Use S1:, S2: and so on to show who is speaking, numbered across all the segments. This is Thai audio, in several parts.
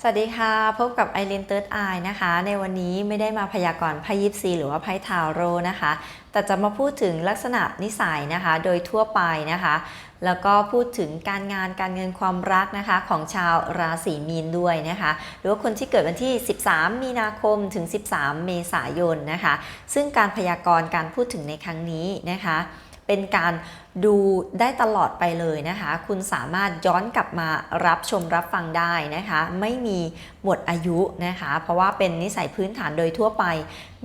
S1: สวัสดีค่ะ พบกับไอรินเติร์ดไอนะคะ ในวันนี้ไม่ได้มาพยากรณ์ไพ่ยิปซีหรือว่าไพ่ทาโรนะคะ แต่จะมาพูดถึงลักษณะนิสัยนะคะ โดยทั่วไปนะคะ แล้วก็พูดถึงการงานการเงินความรักนะคะ ของชาวราศีมีนด้วยนะคะ หรือว่าคนที่เกิดวันที่ 13 มีนาคมถึง 13 เมษายนนะคะ ซึ่งการพยากรณ์การพูดถึงในครั้งนี้นะคะ เป็นการดูได้ตลอดไปเลยนะคะ คุณสามารถย้อนกลับมารับชมรับฟังได้นะคะ ไม่มีหมดอายุนะคะ เพราะว่าเป็นนิสัยพื้นฐานโดยทั่วไป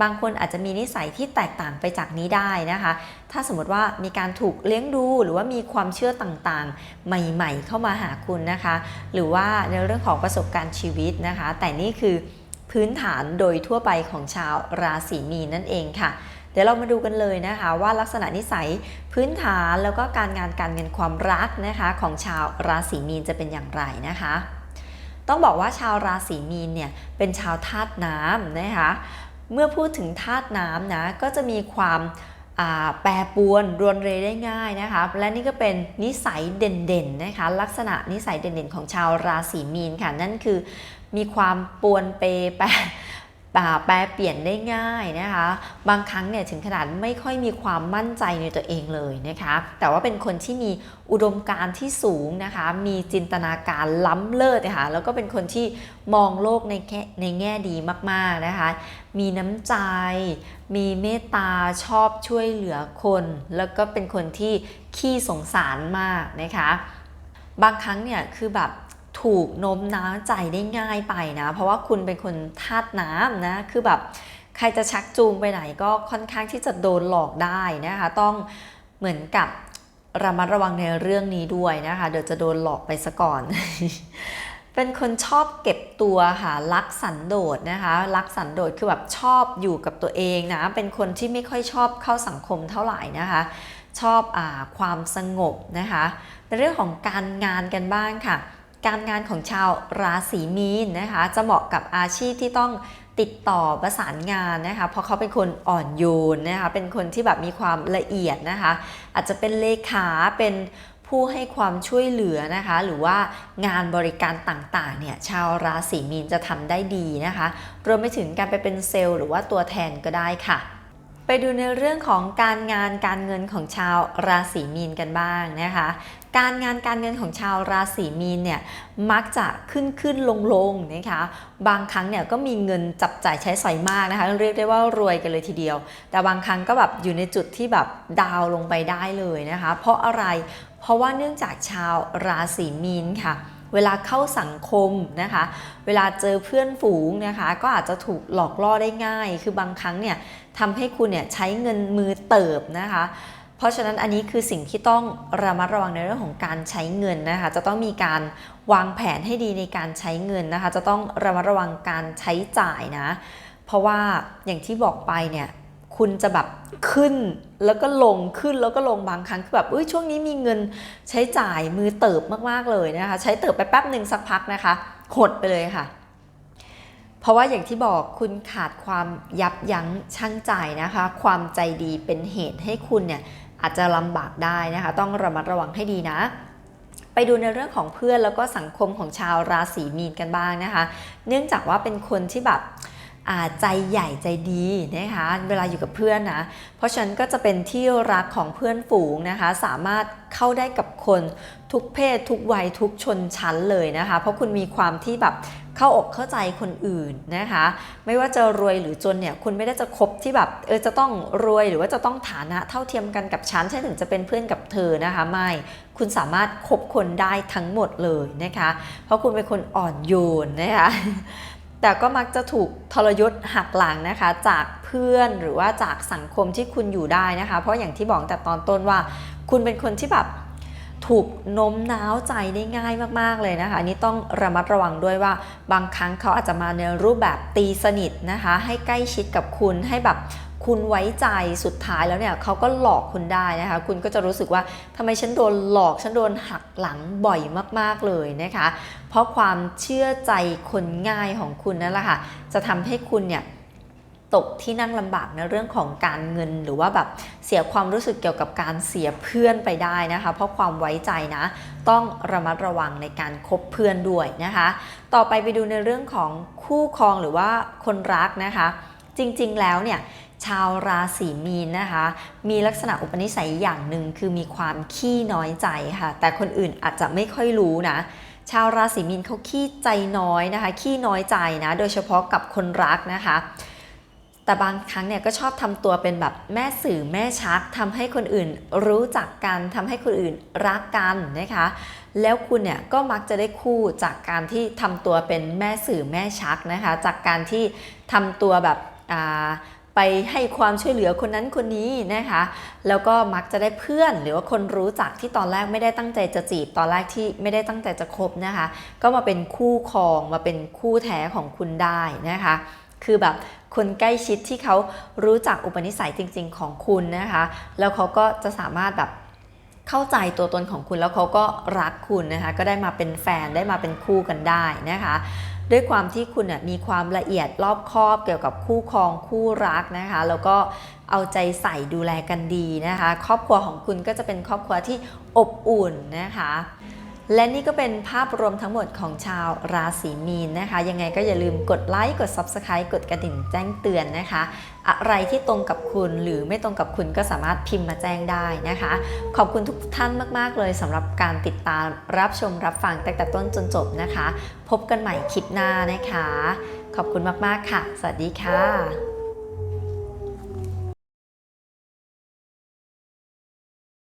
S1: บางคนอาจจะมีนิสัยที่แตกต่างไปจากนี้ได้นะคะ ถ้าสมมติว่ามีการถูกเลี้ยงดูหรือว่ามีความเชื่อต่างๆ ใหม่ๆ เข้ามาหาคุณนะคะ หรือว่าในเรื่องของประสบการณ์ชีวิตนะคะ แต่นี่คือพื้นฐานโดยทั่วไปของชาวราศีมีนนั่นเองค่ะ เดี๋ยวเรามาดูกันเลยนะคะว่าลักษณะนิสัยพื้นฐานแล้วก็การงานการเงินความรักนะคะของชาวราศีมีนจะเป็นอย่างไรนะคะ ต้องบอกว่าชาวราศีมีนเนี่ยเป็นชาวธาตุน้ำนะคะเมื่อพูดถึงธาตุน้ำนะก็จะมีความแปรปวนรวนเรได้ง่ายนะคะและนี่ก็เป็นนิสัยเด่นๆนะคะลักษณะนิสัยเด่นๆ ของชาวราศีมีนค่ะนั่นคือมีความปวนเปแปร แปลเปลี่ยนได้ง่ายนะคะ บางครั้งเนี่ยถึงขนาดไม่ค่อยมีความมั่นใจในตัวเองเลยนะคะ แต่ว่าเป็นคนที่มีอุดมการณ์ที่สูงนะคะ มีจินตนาการล้ำเลิศนะคะแล้วก็เป็นคนที่มองโลกในแง่ในแง่ดีมากๆนะคะ มีน้ำใจ มีเมตตาชอบช่วยเหลือคน แล้วก็เป็นคนที่ขี้สงสารมากนะคะ บางครั้งเนี่ยคือแบบ ถูกโน้มน้าวใจได้ง่ายไปนะ เพราะว่าคุณเป็นคนธาตุน้ำนะ คือแบบใครจะชักจูงไปไหนก็ค่อนข้างที่จะโดนหลอกได้นะคะ ต้องเหมือนกับระมัดระวังในเรื่องนี้ด้วยนะคะ เดี๋ยวจะโดนหลอกไปซะก่อน เป็นคนชอบเก็บตัวค่ะรักสันโดษนะคะรักสันโดษคือแบบชอบอยู่กับตัวเองนะ เป็นคนที่ไม่ค่อยชอบเข้าสังคมเท่าไหร่นะคะ ชอบอความสงบนะคะในเรื่องของการงานกันบ้างค่ะ การงานของชาวราศีมีนนะคะ จะเหมาะกับอาชีพที่ต้องติดต่อประสานงานนะคะ เพราะเขาเป็นคนอ่อนโยนนะคะ เป็นคนที่แบบมีความละเอียดนะคะ อาจจะเป็นเลขาเป็นผู้ให้ความช่วยเหลือนะคะ หรือว่างานบริการต่างๆเนี่ยชาวราศีมีนจะทำได้ดีนะคะ รวมไปถึงการไปเป็นเซลล์หรือว่าตัวแทนก็ได้ค่ะ ไปดูในเรื่องของการงานการเงินของชาวราศีมีนกันบ้างนะคะ การงานการเงินของชาวราศีมีนเนี่ยมักจะขึ้นขึ้นลงลงนะคะ บางครั้งเนี่ยก็มีเงินจับจ่ายใช้สอยมากนะคะ เรียกได้ว่ารวยกันเลยทีเดียว แต่บางครั้งก็แบบอยู่ในจุดที่แบบดาวลงไปได้เลยนะคะ เพราะอะไร เพราะว่าเนื่องจากชาวราศีมีนค่ะ เวลาเข้าสังคมนะคะ เวลาเจอเพื่อนฝูงนะคะ ก็อาจจะถูกหลอกล่อได้ง่าย คือบางครั้งเนี่ยทำให้คุณเนี่ยใช้เงินมือเติบนะคะ เพราะฉะนั้นอันนี้คือสิ่งที่ต้องระมัดระวังในเรื่องของการใช้เงินนะคะ จะต้องมีการวางแผนให้ดีในการใช้เงินนะคะ จะต้องระมัดระวังการใช้จ่ายนะ เพราะว่าอย่างที่บอกไปเนี่ย คุณจะแบบขึ้นแล้วก็ลงขึ้นแล้วก็ลงบางครั้งคือแบบอุ้ยช่วงนี้มีเงินใช้จ่ายมือเติบมากๆเลยนะคะ ใช้เติบไปแป๊บหนึ่งสักพักนะคะ หดไปเลยค่ะ เพราะว่าอย่างที่บอกคุณขาดความยับยั้งชั่งใจนะคะ ความใจดีเป็นเหตุให้คุณเนี่ยอาจจะลำบากได้นะคะ ต้องระมัดระวังให้ดีนะไปดูในเรื่องของเพื่อนแล้วก็สังคมของชาวราศีมีนกันบ้างนะคะ เนื่องจากว่าเป็นคนที่แบบ ใจใหญ่ใจดีนะคะเวลาอยู่กับเพื่อนนะเพราะฉะนั้นก็จะเป็นที่รักของเพื่อนฝูงนะคะ สามารถเข้าได้กับคนทุกเพศทุกวัยทุกชนชั้นเลยนะคะ เพราะคุณมีความที่แบบเข้าอกเข้าใจคนอื่นนะคะ ไม่ว่าจะรวยหรือจนเนี่ยคุณไม่ได้จะคบที่แบบเออจะต้องรวยหรือว่าจะต้องฐานะเท่าเทียมกันกับฉันฉันถึงจะเป็นเพื่อนกับเธอนะคะไม่คุณสามารถคบคนได้ทั้งหมดเลยนะคะ เพราะคุณเป็นคนอ่อนโยนนะคะ แต่ก็มักจะถูกทรยศหักหลังนะคะ จากเพื่อนหรือว่าจากสังคมที่คุณอยู่ได้นะคะ เพราะอย่างที่บอกแต่ตอนต้นว่า คุณเป็นคนที่แบบ ถูกโน้มน้าวใจได้ง่ายมากๆเลยนะคะนนี้ต้องระมัดระวังด้วยว่าบางครั้งเขาอาจจะมาในรูปแบบตีสนิทนะคะ ให้ใกล้ชิดกับคุณให้แบบคุณไว้ใจสุดท้ายแล้วเนี่ยเขาก็หลอกคุณได้นะคะ คุณก็จะรู้สึกว่าทำไมฉันโดนหลอกฉันโดนหักหลังบ่อยมากๆเลยนะคะ เพราะความเชื่อใจคนง่ายของคุณนั่นแหละค่ะจะทำให้คุณเนี่ย ตกที่นั่งลำบากในเรื่องของการเงิน หรือว่าแบบเสียความรู้สึกเกี่ยวกับการเสียเพื่อนไปได้นะคะ เพราะความไว้ใจนะ ต้องระมัดระวังในการคบเพื่อนด้วยนะคะ ต่อไปไปดูในเรื่องของคู่ครองหรือว่าคนรักนะคะ จริงๆแล้วเนี่ยชาวราศีมีนนะคะ มีลักษณะอุปนิสัยอย่างหนึ่งคือมีความขี้น้อยใจค่ะ แต่คนอื่นอาจจะไม่ค่อยรู้นะ ชาวราศีมีนเขาขี้ใจน้อยนะคะ ขี้น้อยใจนะ โดยเฉพาะกับคนรักนะคะ แต่บางครั้งเนี่ยก็ชอบทำตัวเป็นแบบแม่สื่อแม่ชักทำให้คนอื่นรู้จักกันทำให้คนอื่นรักกันนะคะ แล้วคุณเนี่ยก็มักจะได้คู่จากการที่ทำตัวเป็นแม่สื่อแม่ชักนะคะ จากการที่ทำตัวแบบไปให้ความช่วยเหลือคนนั้นคนนี้นะคะ แล้วก็มักจะได้เพื่อนหรือว่าคนรู้จักที่ตอนแรกไม่ได้ตั้งใจจะจีบ ตอนแรกที่ไม่ได้ตั้งใจจะคบนะคะ ก็มาเป็นคู่ครองมาเป็นคู่แท้ของคุณได้นะคะ คือแบบคนใกล้ชิดที่เขารู้จักอุปนิสัยจริง ๆ ของคุณนะคะ แล้วเขาก็จะสามารถแบบเข้าใจตัวตนของคุณแล้วเขาก็รักคุณนะคะ ก็ได้มาเป็นแฟนได้มาเป็นคู่กันได้นะคะ ด้วยความที่คุณมีความละเอียดรอบคอบเกี่ยวกับคู่ครองคู่รักนะคะ แล้วก็เอาใจใส่ดูแลกันดีนะคะ ครอบครัวของคุณก็จะเป็นครอบครัวที่อบอุ่นนะคะ และนี่ก็เป็นภาพรวมทั้งหมดของชาวราศีมีนนะคะ ยังไงก็อย่าลืมกดไลค์กด Subscribe กดกระดิ่งแจ้งเตือนนะคะ อะไรที่ตรงกับคุณหรือไม่ตรงกับคุณก็สามารถพิมพ์มาแจ้งได้นะคะ ขอบคุณทุกท่านมากๆเลยสำหรับการติดตามรับชมรับฟังตั้งแต่ต้นจนจบนะคะ พบกันใหม่คลิปหน้านะคะ ขอบคุณมากๆค่ะ สวัสดีค่ะ